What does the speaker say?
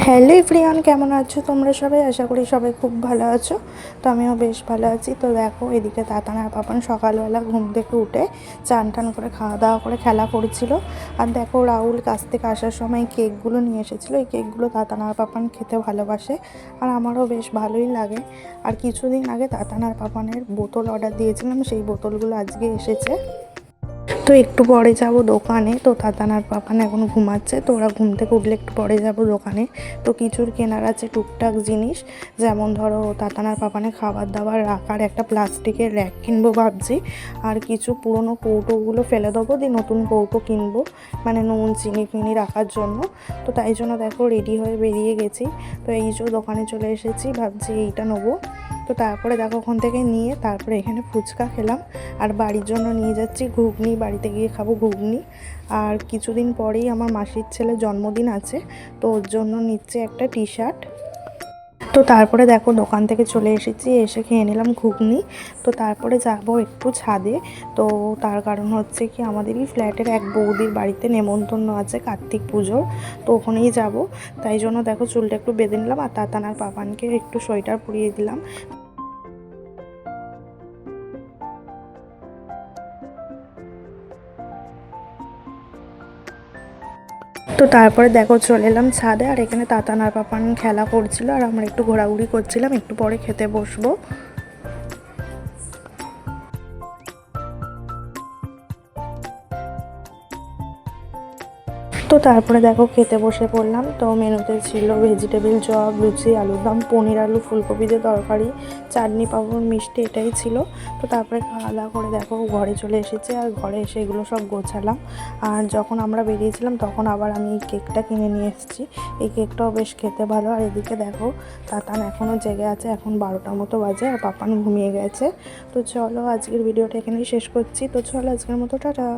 Hello everyone, কেমন আছো তোমরা সবাই? আশা করি সবাই খুব ভালো আছো। তো আমিও বেশ ভালো আছি। তো দেখো, এদিকে তাতান আর পাপান সকালবেলা ঘুম থেকে উঠে চান টান করে খাওয়া দাওয়া করে খেলা করছিল। আর দেখো, রাহুল কাছ থেকে আসার সময় কেকগুলো নিয়ে এসেছিল। এই কেকগুলো তাতান আর পাপান খেতে ভালোবাসে আর আমারও বেশ ভালোই লাগে। আর কিছুদিন আগে তাতান আর পাপানের বোতল অর্ডার দিয়েছিলাম, সেই বোতলগুলো আজকে এসেছে। তো একটু পরে যাব দোকানে। তো তাতানার পাপান এখন ঘুমাচ্ছে, তো ওরা ঘুম থেকে উঠলে একটু পরে যাব দোকানে। তো কিছুর কেনার আছে টুকটাক জিনিস, যেমন ধরো তাতানার পাপানে খাবার দাবার রাখার একটা প্লাস্টিকের র্যাক কিনবো ভাবছি, আর কিছু পুরনো কৌটোগুলো ফেলে দেবো, দিয়ে নতুন কৌটো কিনবো মানে নুন, চিনি ফিনি রাখার জন্য। তো তাই জন্য দেখো রেডি হয়ে বেরিয়ে গেছি। তো এই যে দোকানে চলে এসেছি, ভাবছি এইটা নেব। তো তারপরে দেখো ওখান থেকে নিয়ে তারপরে এখানে ফুচকা খেলাম। আর বাড়ির জন্য নিয়ে যাচ্ছি ঘুগনি, বাড়িতে গিয়ে খাব ঘুগনি। আর কিছুদিন পরেই আমার মাসির ছেলের জন্মদিন আছে, তো ওর জন্য নিচ্ছে একটা টি শার্ট তো তারপরে দেখো দোকান থেকে চলে এসেছি, এসে খেয়ে নিলাম ঘুগনি। তো তারপরে যাব একটু ছাদে। তো তার কারণ হচ্ছে কি আমাদেরই ফ্ল্যাটের এক বৌদির বাড়িতে নেমন্তন্ন আছে কার্তিক পুজোর, তো ওখানেই যাব। তাই জন্য দেখো চুলটা একটু বেঁধে নিলাম আর তাতানার পাপানকে একটু সোয়েটার পরিয়ে দিলাম। তো তারপরে দেখো চলে এলাম ছাদে, আর এখানে তাতানার পাপান খেলা করছিল, আর আমরা একটু ঘোরাঘুরি করছিলাম, একটু পরে খেতে বসবো। তো তারপরে দেখো খেতে বসে পড়লাম। তো মেনুতে ছিল ভেজিটেবিল চপ, লুচি, আলুর দম, পনির আলু ফুলকপি দিয়ে তরকারি, চাটনি পাঁপড়, মিষ্টি, এটাই ছিল। তো তারপরে খাওয়া দাওয়া করে দেখো ঘরে চলে এসেছে আর ঘরে এসে এগুলো সব গোছালাম। আর যখন আমরা বেরিয়েছিলাম তখন আবার আমি এই কেকটা কিনে নিয়ে এসেছি। এই কেকটাও বেশ খেতে ভালো। আর এদিকে দেখো তাতান এখনও জেগে আছে, এখন বারোটার মতো বাজে আর পাপান ঘুমিয়ে গেছে। তো চলো আজকের ভিডিওটা এখানেই শেষ করছি। তো চলো আজকের মতো, টাটা।